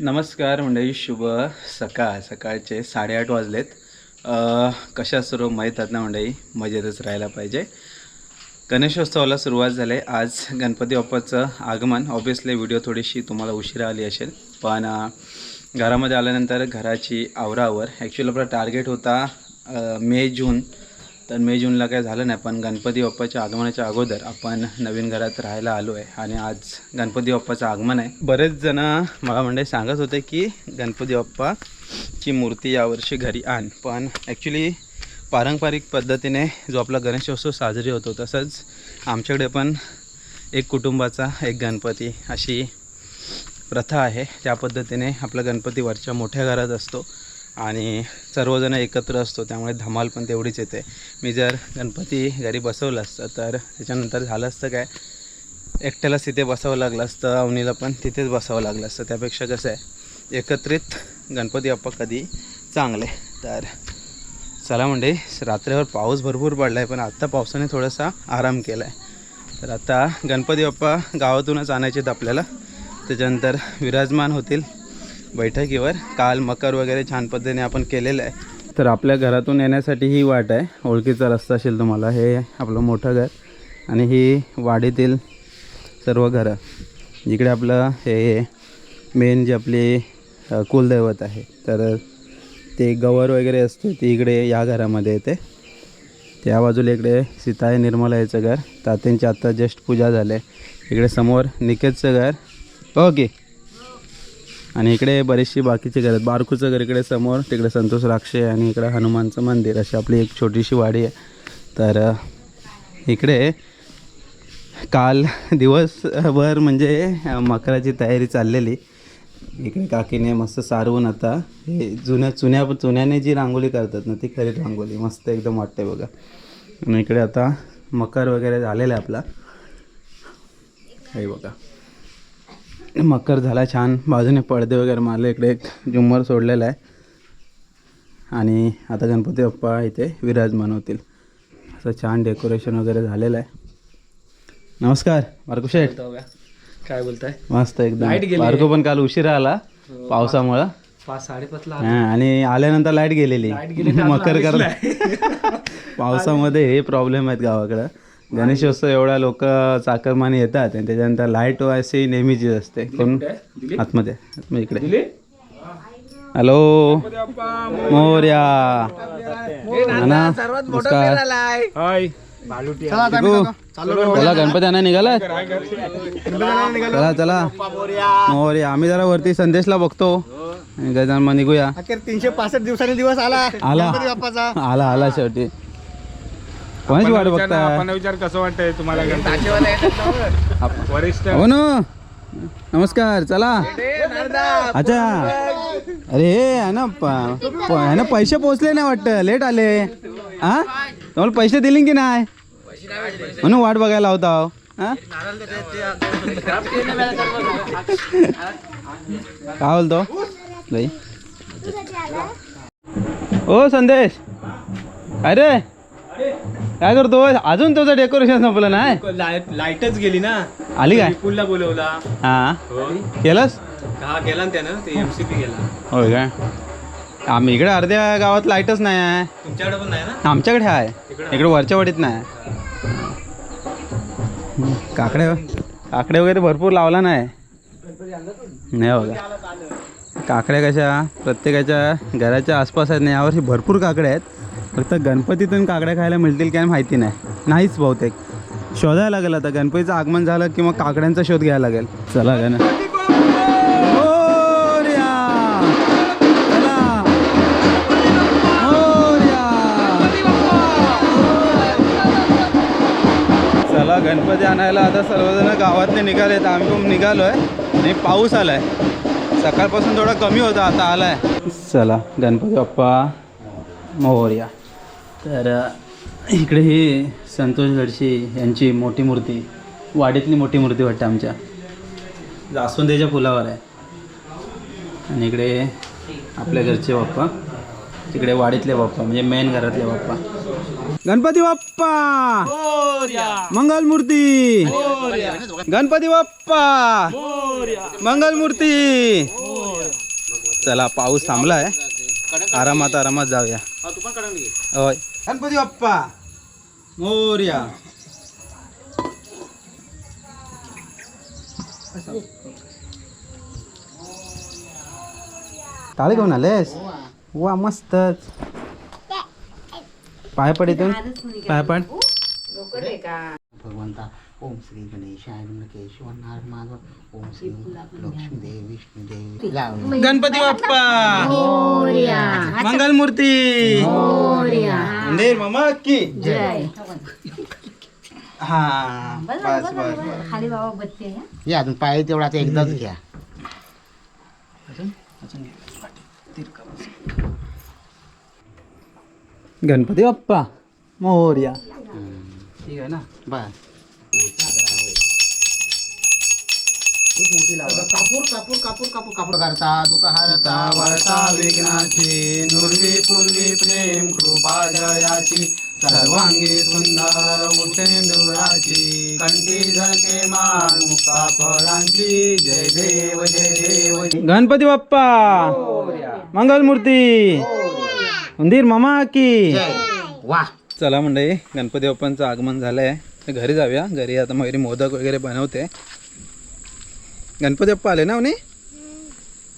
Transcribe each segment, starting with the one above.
नमस्कार मंडळी शुभ सकाळ. सकाळचे साडेआठ वाजलेत. कशा सर्व माहीत आहेत ना मंडळी? मजेतच राहायला पाहिजे. गणेशोत्सवाला सुरुवात झाली. आहे. आज गणपती बाप्पाचं आगमन. ऑब्विसली व्हिडिओ थोडीशी तुम्हाला उशिरा आली असेल. पण घरामध्ये आल्यानंतर घराची आवरावर. ॲक्च्युली आपला टार्गेट होता मे जून. तर मे जूनला काय झालं नाही पण गणपती बाप्पाच्या आगमनाच्या अगोदर आपण नवीन घरात राहायला आलो आहे आणि आज गणपती बाप्पाचं आगमन आहे. बरेच जण मला म्हणजे सांगत होते की गणपती बाप्पाची मूर्ती यावर्षी घरी आण. पण ॲक्च्युली पारंपरिक पद्धतीने जो आपला गणेशोत्सव साजरी होतो तसंच आमच्याकडे पण एक कुटुंबाचा एक गणपती अशी प्रथा आहे. त्या पद्धतीने आपला गणपती वरच्या मोठ्या घरात असतो. आणि सर्वजण एकत्र असतो त्यामुळे धमाल पण तेवढीच येते. मी जर गणपती घरी बसवलं असतं तर त्याच्यानंतर झालं असतं काय एकट्यालाच तिथे बसावं लागलं असतं अवनीला पण तिथेच बसावं लागलं असतं. त्यापेक्षा कसं आहे एकत्रित गणपती बाप्पा कधी चांगले. तर चला म्हणजे रात्रीवर पाऊस भरपूर पडला आहे पण आत्ता पावसाने थोडासा आराम केला आहे तर आता गणपती बाप्पा गावातूनच आणायचे आहेत आपल्याला. त्याच्यानंतर विराजमान होतील बैठकीवर काल मकर वगैरे छान पद्धतीने आपण केलेलं आहे. तर आपल्या घरातून येण्यासाठी ही वाट आहे. ओळखीचा रस्ता असेल तुम्हाला. हे आपलं मोठं घर आणि ही वाडीतील सर्व घरं. जिकडे आपलं हे मेन जे आपली कुलदैवत आहे. तर ते गवर वगैरे असते ती इकडे या घरामध्ये येते. त्या बाजूला इकडे सीताय निर्मला याचं घर. तात्यांची आत्ता जस्ट पूजा झाले इकडे समोर निकेतचं घर. ओके. आणि इकडे बरीचशी बाकीचे घर आहेत बारकूचं घर इकडे समोर तिकडे संतोष राक्षे आणि इकडे हनुमानचं मंदिर. अशी आपली एक छोटीशी वाडी आहे. तर इकडे काल दिवसभर म्हणजे मकराची तयारी चाललेली. इकडे काकीने मस्त सारवून आता हे जुन्या चुन्या चुन्याने जी रांगोळी करतात ना ती खरी रांगोळी. मस्त एकदम वाटते बघा. आणि इकडे आता मकर वगैरे झालेला आहे आपला. हे बघा. मकर झाला छान. बाजूने पडदे वगैरे मारले. इकडे एक झुम्मर सोडलेला आहे. आणि आता गणपती बाप्पा इथे विराजमान होतील. असं छान डेकोरेशन वगैरे झालेलं आहे. नमस्कार मार्को शेठ. काय बोलताय? मस्त एकदम. मार्को पण काल उशिरा आला पावसामुळं. पाच साडेपाचला हा, आणि आल्यानंतर लाइट गेलेली. मकर कर पावसामध्ये हे प्रॉब्लेम आहेत गावाकडं. गणेशोत्सव एवढ्या लोक चाकरमाने येतात आणि त्याच्यानंतर लाइट अशी नेहमीचीच असते. कोण? आतमध्ये आतमध्ये इकडे. हॅलो. मोर्या. चला गणपती आणा निघाला? चला चला. मोर्या. आम्ही जरा वरती संदेशला बघतो. आणि गजानन मग निघूया. तीनशे पासष्ट दिवसांनी दिवस आला. आला. गणपती बाप्पाचा. आला आला शेवटी. कोणाची वाट बघताय? आपण विचार कसं वाटतंय तुम्हाला? गणपती वरिष्ठ. हो ना. नमस्कार चला. अच्छा. अरे हे आहे ना प- प- आहे ना पैसे पोचले नाही वाटतं. लेट आले. हा? तुम्हाला पैसे दिले की नाही? म्हणून वाट बघायला होता हो. हा? काय बोलतो? लई. ओ संदेश. अरे. काय करतो? अजून तुझं डेकोरेशन संपलं नाही? लाईटच गेली ना. आली काय? पुलला बोलवला. हा. हो. केलंस? हा ना त्यानं. ते एमसीपी गेला होय काय? आम्ही इकडे अर्ध्या गावात लाईटच नाही आहे. तुमच्याकडे पण नाही ना? आमच्याकडे आहे. इकडे. वरच्या वाडीत नाही. काकडे काकडे वगैरे भरपूर लावला नाही. नाही बघा. काकड्या कशा? प्रत्येकाच्या घराच्या आसपास आहेत ना यावर्षी भरपूर काकड्या आहेत. फक्त गणपतीतून काकड्या खायला मिळतील काय माहिती नाही. नाहीच बहुतेक. शोधायला लागेल आता. गणपतीचं आगमन झालं की मग काकड्यांचा शोध घ्यायला लागेल. चला गण. चला! चला गणपती आणायला आता सर्वजण गावातले निघाले आहेत. आम्ही पण निघालो आहे आणि पाऊस आलाय. सकाळपासून थोडा कमी होता आता आलाय. चला गणपती बाप्पा. मोर्या. तर इकडे ही संतोष गडशी यांची मोठी मूर्ती वाडीतली मोठी मूर्ती वाटते आमच्या. जास्वंदीच्या फुलावर आहे. आणि इकडे आपल्या घरचे बाप्पा तिकडे वाडीतले बाप्पा म्हणजे मेन घरातले बाप्पा. गणपती बाप्पा! मंगलमूर्ती गणपती बाप्पा! मंगलमूर्ती चला पाऊस थांबला आहे आरामात आरामात जाऊया. होय. गणपती बाप्पा. मोर्या. टाळे घेऊन आलेस? वा मस्तच. पाय पड इथून पाय पड. भगवंता ओम श्री गणेशाय केशव नारायण माधव ओम श्री लक्ष्मी देवी विष्णू देवी लावणी गणपती बाप्पा मंगल मूर्ती मंदिर मामा की हा बस बस बस. खाली बाबा बत्ती आहे हे अजून पाय तेवढा आता एकदाच घ्या गणपती बाप्पा मोर्या ठीक आहे ना बस कापूर कापूर कापूर कापूर कापूर करता दुका हारता वार्ता विघ्नाची नुर्वी पूर्वी प्रेम कृपा जयाची सर्वांगी सुंदर उठेंदुराची कंठी झळके मान मुक्ता फळांची जय देव जय देव गणपती बाप्पा! मंगल मूर्ती मंदिर मामा की! वा. चला मंडळी गणपती बाप्पांचं आगमन झालं आहे घरी जाऊया. घरी आता मयुरी मोदक वगैरे बनवते. गणपती बाप्पा आले ना म्हणे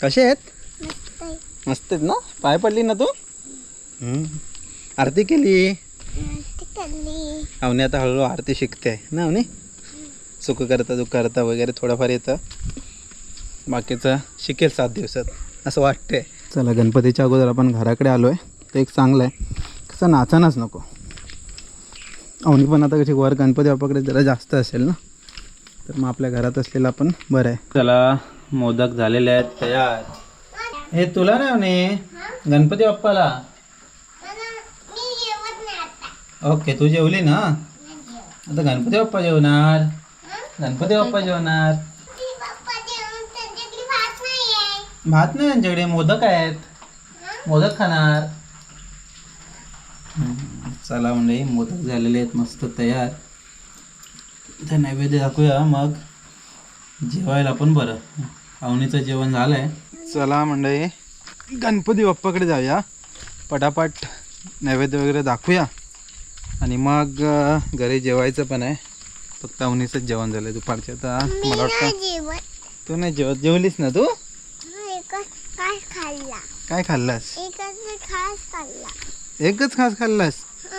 कसे आहेत? मस्त आहेत ना? पाय पडली ना तू? आरती केली? अवनी आता हळूहळू आरती शिकते. ना अवनी? सुख करता दुःख करता वगैरे थोडंफार येतं. बाकीचं शिकेल सात दिवसात. असं वाटतंय. चला गणपतीच्या अगोदर आपण घराकडे आलो आहे ते एक चांगलं आहे. कसं नाचानच नको. अवनी पण आता कशी वर गणपती बाप्पाकडे जरा जास्त असेल ना? तर मग आपल्या घरात असलेला पण बरं आहे. त्याला मोदक झालेले आहेत तयार. हे तुला नाही म्हणे गणपती बाप्पाला? ओके तू जेवली ना? आता गणपती बाप्पा जेवणार. गणपती बाप्पा जेवणार. भात नाही त्यांच्याकडे मोदक आहेत. मोदक खाणार. हम्म, चला म्हणजे मोदक झालेले आहेत मस्त तयार. तर नैवेद्य दाखवूया मग. जेवायला पण बरं. अवनीचं जेवण झालं आहे चला मंडळी गणपती बाप्पाकडे जाऊया. पटापट नैवेद्य वगैरे दाखवूया. आणि मग घरी जेवायचं पण आहे. फक्त अवनीचंच जेवण झालं दुपारचं आता मला वाटतं तू नाही जेवत? जेवलीस ना तू? काय खाल्ला. काय खाल्लास? एकच मी खास खाल्ला. एकच घास खाल्लास?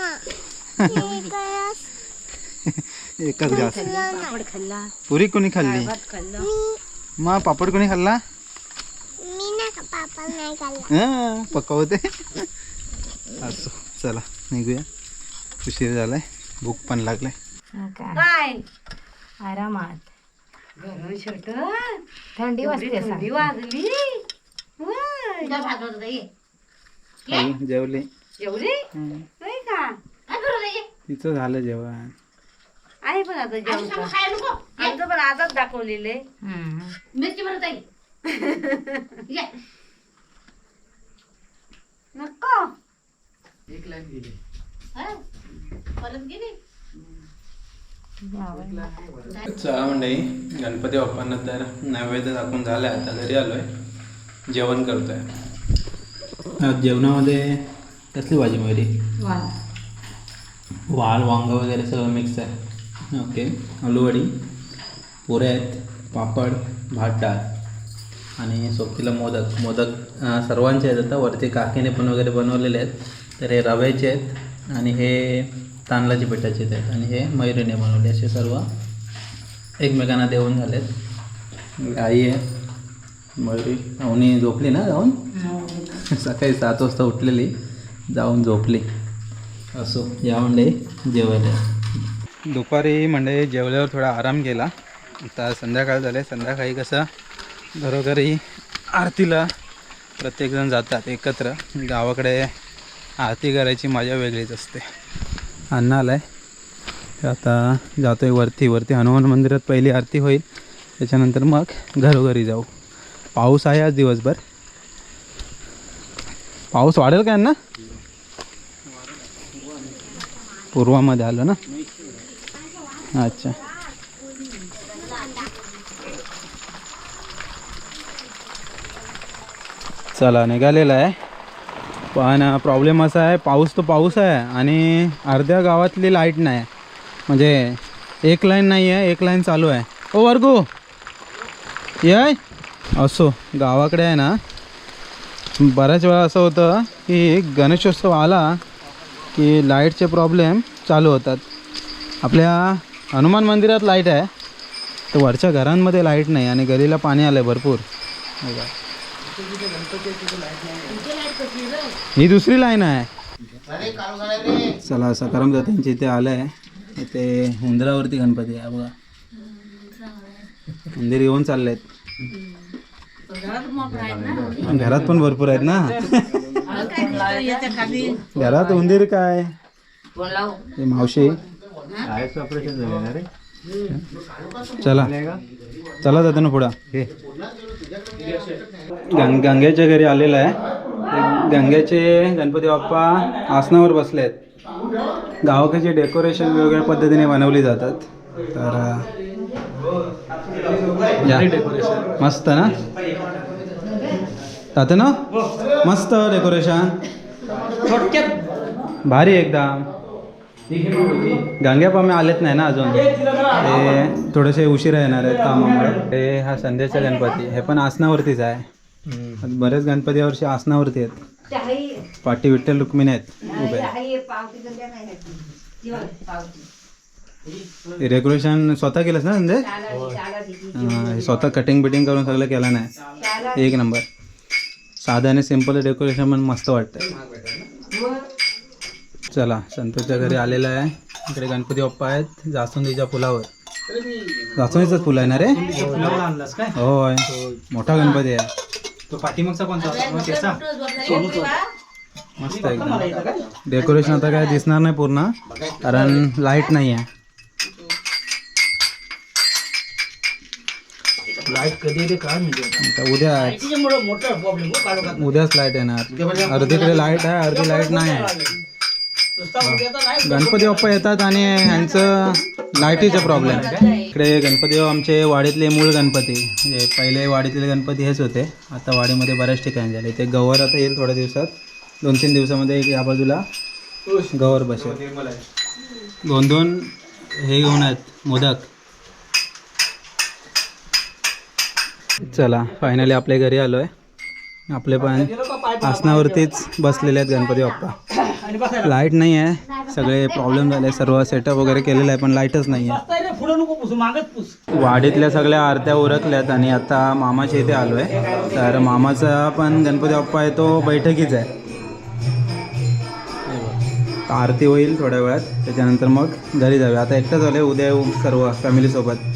एकच घास. पापड खाल्ला. पुरी कोणी खाल्ली? भात खाल्ला. मग पापड कोणी खाल्ला? मी ना पापा नाही खाल्ला. हां पकवते. असो चला निघूया. उशीर झालाय भूक पण लागलाय. काय आरामात. थंडी वाजते थंडी वाजली. खाल्लं, जेवली. जेवली? तिचं झालं जेवण. आहे पण आता जेवण आमचं पण आताच दाखवलेले. मिरची बनवता नको. चला मंडळी गणपती बाप्पांना तर नैवेद्य दाखवून झालं आहे आता घरी आलो आहे जेवण करतो आहे आज जेवणामध्ये कसली भाजी मयुरी वाल वांग वगैरे सगळं मिक्स आहे. ओके आलूवडी पुऱ्या आहेत पापड भात डाळ. आणि सोबतीला मोदक. मोदक सर्वांचे आहेत आता. वरती काकीने पण वगैरे बनवलेले आहेत. तर हे रव्याचे आहेत आणि हे तांदळाच्या पिठाचे आहेत. आणि हे मयुरीने बनवले असे सर्व एकमेकांना देऊन झालेत. आई आहे. मयुरी अवनी झोपली ना जाऊन? सकाळी सात वाजता उठलेली. जाऊन झोपली. असो या म्हणजे जेवायला. दुपारी म्हणजे जेवल्यावर थोडा आराम केला. आता संध्याकाळ झाले संध्याकाळी कसं घरोघरी आरतीला प्रत्येकजण जातात एकत्र. गावाकडे आरती करायची मजा वेगळीच असते. अन्न आलाय. तर आता जातोय वरती. वरती हनुमान मंदिरात पहिली आरती होईल. त्याच्यानंतर मग घरोघरी जाऊ. पाऊस आहे आज दिवसभर. पाऊस वाढेल काय ना पूर्वामध्ये आलं ना? अच्छा. चला निघालेला आहे. पण प्रॉब्लेम असा आहे पाऊस तो पाऊस आहे आणि अर्ध्या गावातली लाइट नाही. म्हणजे एक लाईन नाही आहे एक लाईन चालू आहे. ओ वर्गू! ये असो गावाकडे आहे ना? बऱ्याच वेळा असं होतं की गणेशोत्सव आला की लाईटचे प्रॉब्लेम चालू होतात. आपल्या हनुमान मंदिरात लाइट आहे. तर वरच्या घरांमध्ये लाइट नाही आणि गलीला पाणी आलं आहे भरपूर बघा. ही दुसरी लाईन आहे. चला सकाराम जातींची इथे आलं आहे इथे उंदरावरती गणपती आहे. बघा. मंदिर येऊन चालले आहेत घरात पण भरपूर आहेत ना. घरात उंदीर काय? हे मावशी. चला. चला जातो ना पुढं गंग गंगेच्या घरी आलेलं आहे. गंगेचे गणपती बाप्पा आसनावर बसले आहेत. गावाकडचे डेकोरेशन वेगवेगळ्या पद्धतीने बनवली जातात. तर या. मस्त ना? ताते ना मस्त डेकोरेशन भारी एकदम गांग्यापामे आलेत नाही ना अजून ते थोडेसे उशिरा येणार आहेत कामामुळे हे हा संध्याचा गणपती हे पण आसनावरतीच आहे बरेच गणपती यावर्षी आसनावरती आहेत पाठी विठ्ठल रुक्मिणी आहेत उभे डेकोरेशन स्वतः केलंस ना हा, हे स्वतः कटिंग बिटिंग करून सगळं केलं नाही एक नंबर साधं आणि सिंपल डेकोरेशन पण मस्त वाटतं चला संतोषच्या घरी आलेला आहे. इकडे गणपती बाप्पा आहेत जास्वंदीच्या फुलावर जास्वंदीचंच फुल आहे ना रे? आणलास काय? होय. मोठा गणपती आहे. तो पाठीमागचा कोणता? मस्त एकदम. डेकोरेशन आता काय दिसणार नाही पूर्ण कारण लाइट नाही आहे लाइट कधी येते काय म्हणजे आता. उद्या उद्याच लाइट येणार. अर्धीकडे लाइट आहे अर्धी लाइट नाही आहे. गणपती बाप्पा येतात आणि यांचं लाईटीचा प्रॉब्लेम इकडे गणपती बाप्पा आमचे वाडीतले मूळ गणपती. म्हणजे पहिले वाडीतले गणपती हेच होते. आता वाडीमध्ये बऱ्याच ठिकाणी झाले. ते गवर आता येईल थोड्या दिवसात. दोन तीन दिवसामध्ये एक या बाजूला गवर बसेल. दोन दोन हे घेऊन आहेत. मोदक. चला फायनली आपल्या घरी आलो आहे आपले पण आसनावरतीच बसलेले आहेत गणपती बाप्पा. लाइट नाही आहे सगळे प्रॉब्लेम झाले सर्व सेटअप वगैरे केलेलं आहे पण लाईटच नाही आहे वाडीतल्या सगळ्या आरत्या उरकल्यात आणि आता मामाच्या इथे आलो आहे तर मामाचा पण गणपती बाप्पा आहे तो बैठकीच आहे. आरती होईल थोड्या वेळात त्याच्यानंतर मग घरी जाऊया. आता एकटंच आले उद्या येऊ सर्व फॅमिलीसोबत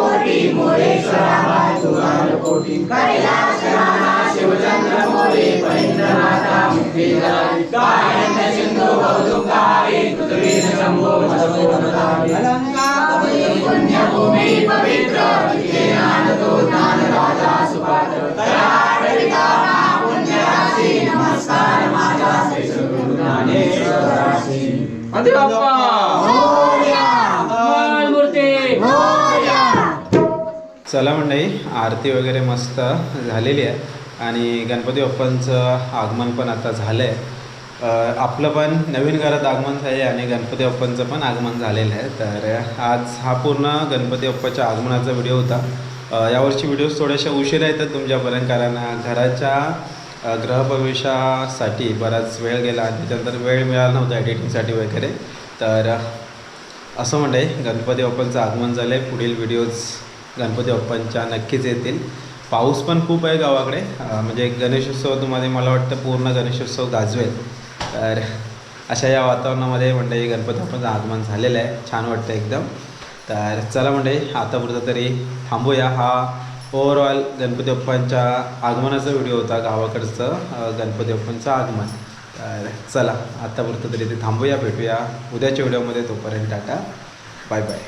कोटी मोरेश्वरा तुझा कोटी कैलास राणा शिवचंद्र मोरे महेंद्र माता मुक्तीला कायन सिंधु बहुदुंगारी पृथ्वीन शंभो मस्तोदारी अलंकापुरी पुण्यभूमी पवित्र तिथे ज्ञान तो ज्ञान राजा सुपात्र कराड पितामा पुण्यराशी नमस्कार माझा श्री गुरु ज्ञानेश्वराशी चला मंडळी आरती वगैरे मस्त झालेली आहे. आणि गणपती बाप्पांचं आगमन पण आता झालं आहे आपलं पण नवीन घरात आगमन झाले आणि गणपती बाप्पांचं पण आगमन झालेलं आहे. तर आज हा पूर्ण गणपती बाप्पाच्या आगमनाचा व्हिडिओ होता. यावर्षी व्हिडिओज थोड्याशा उशिरा येतात तुमच्यापर्यंत कारण घराच्या गृहप्रवेशासाठी बराच वेळ गेला आणि त्याच्यानंतर वेळ मिळाला नव्हता एडिटिंगसाठी वगैरे. तर असं म्हणते गणपती बाप्पांचं आगमन झालं आहे पुढील व्हिडिओज गणपती बाप्पांच्या नक्कीच येतील. पाऊस पण खूप आहे गावाकडे. म्हणजे गणेशोत्सव तुम्हाला मला वाटतं पूर्ण गणेशोत्सव गाजवेल. तर अशा या वातावरणामध्ये म्हणजे गणपती बाप्पांचं आगमन झालेलं आहे. छान वाटतं एकदम. तर चला म्हणजे आतापुरतं तरी थांबूया. हा ओवरऑल गणपती बाप्पांच्या आगमनाचा व्हिडिओ होता गावाकडचं गणपती बाप्पांचं आगमन. तर चला आतापुरतं तरी ते थांबूया भेटूया. उद्याच्या व्हिडिओमध्ये तोपर्यंत टाटा. Bye bye